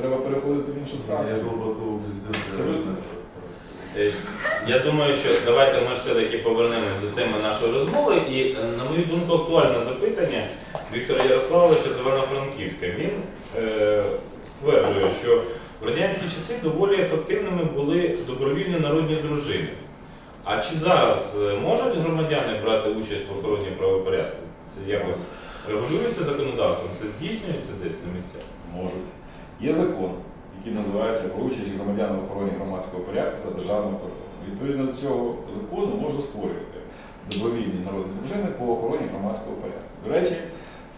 треба переходити в іншу. Абсолютно. Е, Я думаю, що давайте ми ж все-таки повернемось до теми нашої розмови. І, е, на мою думку, актуальне запитання Віктора Ярославовича з Івано-Франківська. Він е, стверджує, що в радянські часи доволі ефективними були добровільні народні дружини. А чи зараз е, можуть громадяни брати участь в охороні правопорядку? Це якось регулюється законодавством? Це здійснюється десь на місцях? Можуть. Є закон, який називається участь громадян в охороні громадського порядку та державного кордону. Відповідно до цього закону можна створювати добровільні народні дружини по охороні громадського порядку. До речі,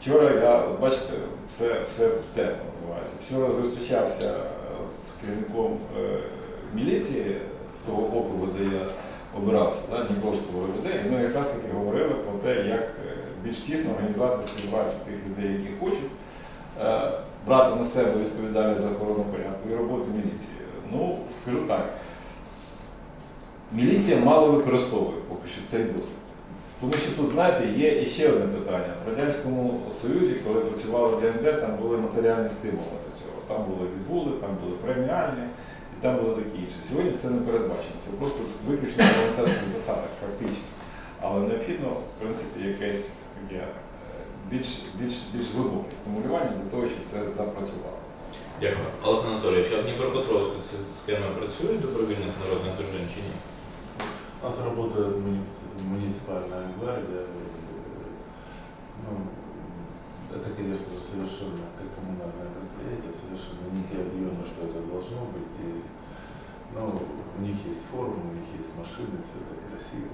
вчора я, от бачите, все, все тему називається. Вчора зустрічався з керівником е, міліції того округу, де я обирався, Дніпровського РВД, і ми якраз таки говорили про те, як е, більш тісно організувати співпрацю тих людей, які хочуть брати на себе відповідальність за охорону порядку і роботу міліції. Ну, скажу так, міліція мало використовує поки що цей досвід. Тому що тут, знаєте, є іще одне питання. В Радянському Союзі, коли працювали ДНД, там були матеріальні стимули до цього. Там були відгули, там були преміальні і там було таке інше. Сьогодні це не передбачено. Це просто виключно волонтерських засадах, фактично. Але необхідно, в принципі, якесь таке е, більш, більш, більш глибоке стимулювання для того, щоб це запрацювало. Дякую. Олег Анатолійович, а в Дніпропетровську це схема працює добровільних народних дружин чи ні? У нас работает муници- муниципальная гвардия. э, Ну, это, конечно же, совершенно как коммунальное предприятие, совершенно не те объемы, что это должно быть. И, ну, у них есть форма, у них есть машины, все это красиво.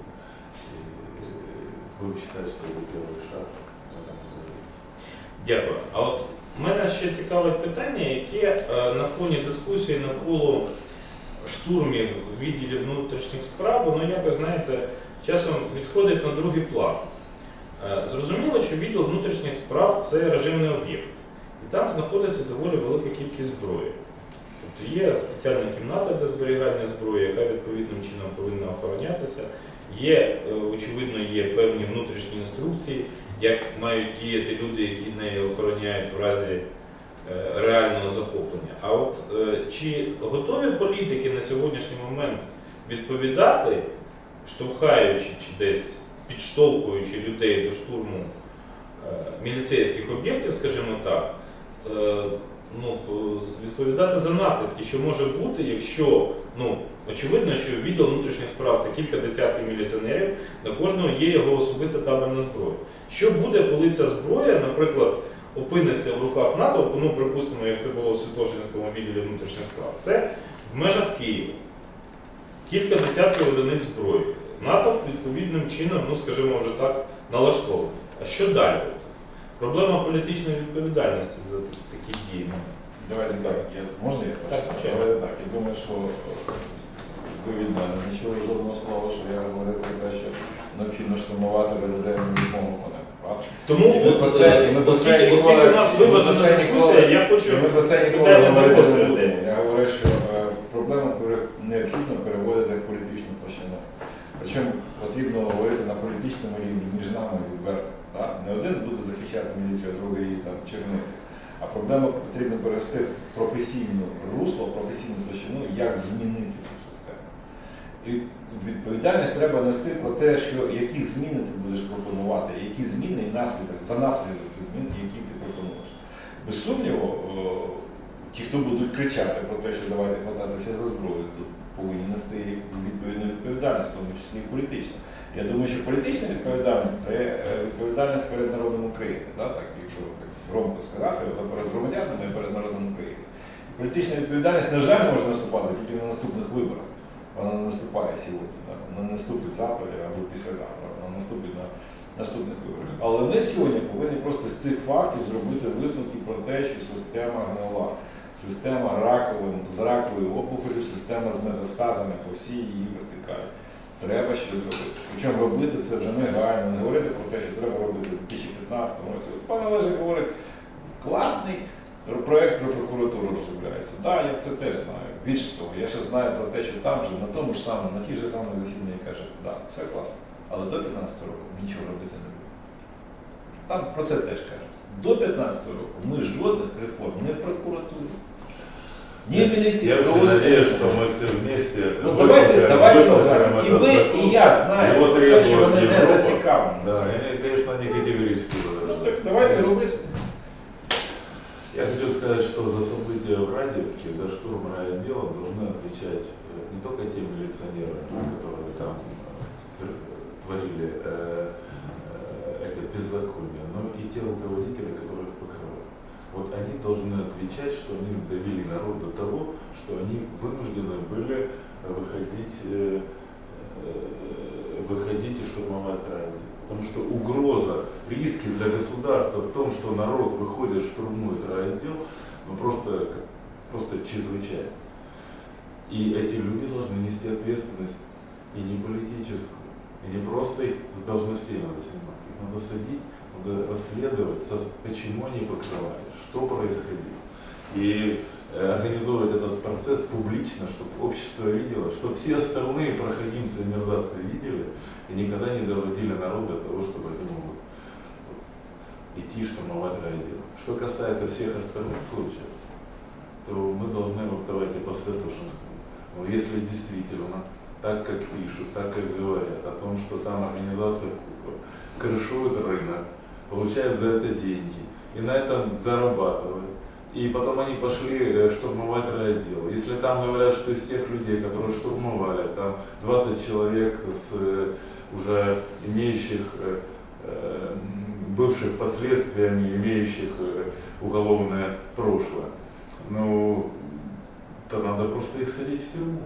И, э, будем считать, что это первый шаг в этом направлении. Дякую. А от мене ще цікавить питання, яке е, на фоні дискусії навколо штурмів відділів внутрішніх справ, воно якось, знаєте, часом відходить на другий план. Е, Зрозуміло, що відділ внутрішніх справ це режимний об'єкт. І там знаходиться доволі велика кількість зброї. Тобто є спеціальна кімната для зберігання зброї, яка відповідним чином повинна охоронятися. Є, е, очевидно, є певні внутрішні інструкції, як мають діяти люди, які неї охороняють в разі е, реального захоплення. А от е, чи готові політики на сьогоднішній момент відповідати, штовхаючи чи десь підштовхуючи людей до штурму е, міліцейських об'єктів, скажімо так, ну, відповідати за наслідки, що може бути, якщо ну, очевидно, що відділ внутрішніх справ це кілька десятків міліціонерів, на кожного є його особиста табельна зброя. Що буде, коли ця зброя, наприклад, опиниться в руках НАТО, ну припустимо, як це було в Святошинському відділі внутрішніх справ, це в межах Києва. Кілька десятків одиниць зброї. НАТО відповідним чином, ну скажімо вже так, налаштовує. А що далі? Проблема політичної відповідальності за такі- дії. Давайте так, я, можна я Так, так. Я думаю, що ви від мене не чули жодного слова, що я говорив про те, що необхідно штурмувати ВДД відмову опонента. Тому, І ми про це- ми про це оскільки, ніколи- оскільки у нас виважена дискусія, я хочу ми про це ніколи питання. Я говорю, що е, проблему пере- необхідно переводити в політичну площину. Причому потрібно говорити на політичному рівні між нами відверто. Так? Не один буде захищати міліцію, а другий її там чернити. А проблему потрібно перевести в професійну русло, в професійну площину, як змінити. І відповідальність треба нести про те, що які зміни ти будеш пропонувати, які зміни і наслідок, за наслідок тих змін, які ти пропонуєш. Без сумніву, ті, хто будуть кричати про те, що давайте хвататися за зброю, повинні нести відповідну відповідальність, в тому числі і політичну. Я думаю, що політична відповідальність це е, відповідальність перед народом України, да? так, якщо громко сказати, то перед громадянами і перед народом України. Політична відповідальність, на жаль, може наступати тільки на наступних виборах. Вона не наступає сьогодні, да? вона не наступить завтра або післязавтра, вона наступить на наступних виборах. Але ми сьогодні повинні просто з цих фактів зробити висновки про те, що система гнила, система раковин, з раковою опухолю, система з метастазами по всій її вертикалі. Треба щось зробити. Причому робити це вже не реально, не говорити про те, що треба робити в 2015 році. От Пан Олежик говорить, класний проєкт про прокуратуру розробляється. Так, да, я це теж знаю. Більше того, я ще знаю про те, що там же на тому ж самому, на тій ж самій засіданні каже, так, да, все класно. Але до 15 року нічого робити не буде. Там про це теж каже. До 15 року ми жодних реформ не в прокуратурі, Ні міліції Я очень проводити не надеюсь, буде. что мы все вместе Ну давайте, вытолкаем- давайте вытолкаем так. І этот ви, закон. і я знаю, Його це, що требует вони не Європа. зацікавлені. Да, они, конечно, не категорически Ну возражают. так давайте робити. Я хочу сказать, что за события в Радиевке, за штурм райотдела должны отвечать э, не только те милиционеры, которые там э, творили э, это беззаконие, но и те руководители, которые их покрывают. Вот они должны отвечать, что они довели народ до того, что они вынуждены были выходить, выходить и штурмовать райотдел. Потому что угроза, риски для государства в том, что народ выходит, штурмует райотдел, ну просто, просто чрезвычайно. И эти люди должны нести ответственность и не политическую, и не просто их с должностей надо снимать. Их надо садить, надо расследовать, почему они покрывали, что происходило. И организовывать этот процесс публично, чтобы общество видело, чтобы все остальные проходимцы мерзавцы видели, и никогда не доводили народ до того, чтобы они могут идти штурмовать райотдел. Что касается всех остальных случаев, то мы должны, вот давайте по Святошинскому, но если действительно, так как пишут, так как говорят о том, что там организация Кубок крышует рынок, получает за это деньги и на этом зарабатывает, и потом они пошли э, штурмовать райотдел. Если там говорят, что из тех людей, которые штурмовали, там 20 человек с э, уже имеющих, э, бывших последствиями, имеющих уголовное прошлое, ну, то надо просто их садить в тюрьму.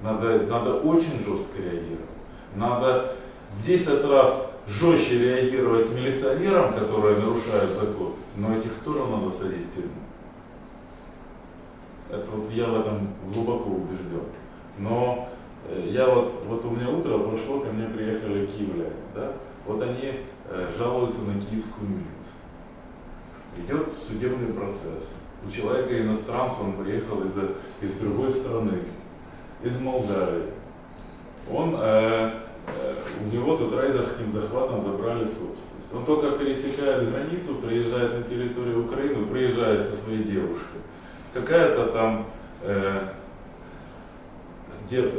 Надо, надо очень жестко реагировать. Надо в 10 раз жестче реагировать к милиционерам, которые нарушают закон, но этих тоже надо садить в тюрьму. Это вот я в этом глубоко убежден. Но э, я вот, вот у меня утро прошло, ко мне приехали киевляне, да? Вот они э, жалуются на киевскую милицию. Идет судебный процесс. У человека иностранца, он приехал из, из другой страны, из Молдавии. Он, э, э, него тут рейдерским захватом забрали собственность. Он только пересекает границу, приезжает на территорию Украины, приезжает со своей девушкой. Какая-то там, э, дев-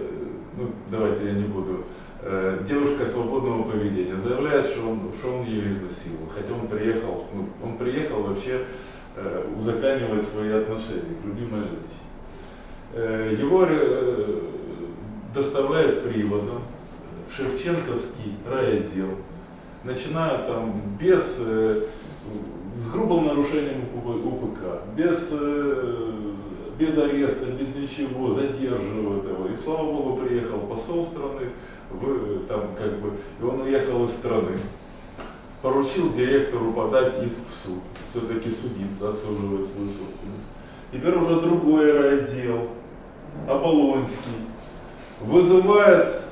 ну давайте я не буду, э, девушка свободного поведения заявляет, что он, что он ее изнасиловал. Хотя он приехал, ну, он приехал вообще э, узаканивать свои отношения к любимой женщине. Э, его э, доставляют приводом Шевченковский райотдел. Начинают там без, э, с грубым нарушением УП- УПК, без, э, без ареста, без ничего, задерживают его. И слава богу, приехал посол страны, в, там как бы, и он уехал из страны. Поручил директору подать иск в суд, все-таки судиться, отсуживать свою собственность. Теперь уже другой райотдел, Аполлонский, вызывает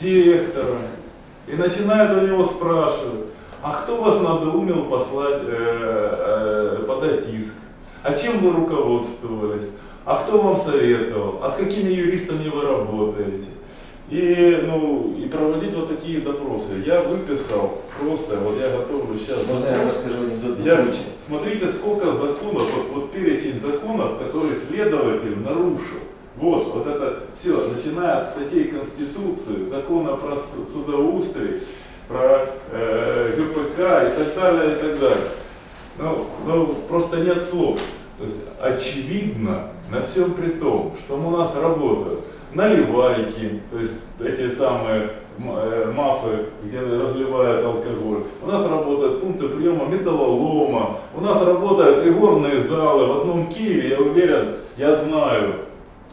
директора и начинает у него спрашивать, а кто вас надоумил послать, э, э, подать иск? А чем вы руководствовались? А кто вам советовал? А с какими юристами вы работаете? И, ну, и проводить вот такие допросы. Я выписал просто, вот я готов сейчас... Можна я розкажу анекдот Я-? Смотрите, сколько законов, вот, вот перечень законов, которые следователь нарушил. Вот, вот это все, начиная от статей Конституции, закона про су- судоустрой, про э, ГПК и так далее, и так далее. Ну, ну, просто нет слов. То есть очевидно, на всем при том, что у нас работают наливайки, то есть эти самые э, мафы, где разливают алкоголь. У нас работают пункты приема металлолома, у нас работают игорные залы. В одном Киеве, я уверен, я знаю,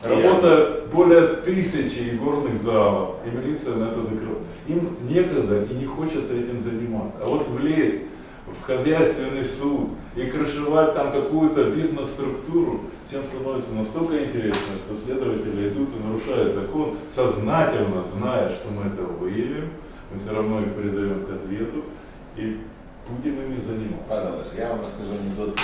работает более тысячи игорных залов, и милиция на это закрыла. Им некогда и не хочется этим заниматься. А вот влезть в хозяйственный суд и крышевать там какую-то бизнес-структуру, всем становится настолько интересно, что следователи идут и нарушают закон, сознательно зная, что мы это выявим, мы все равно их придаем к ответу и будем ими заниматься. Олеже, я вам розкажу анекдот.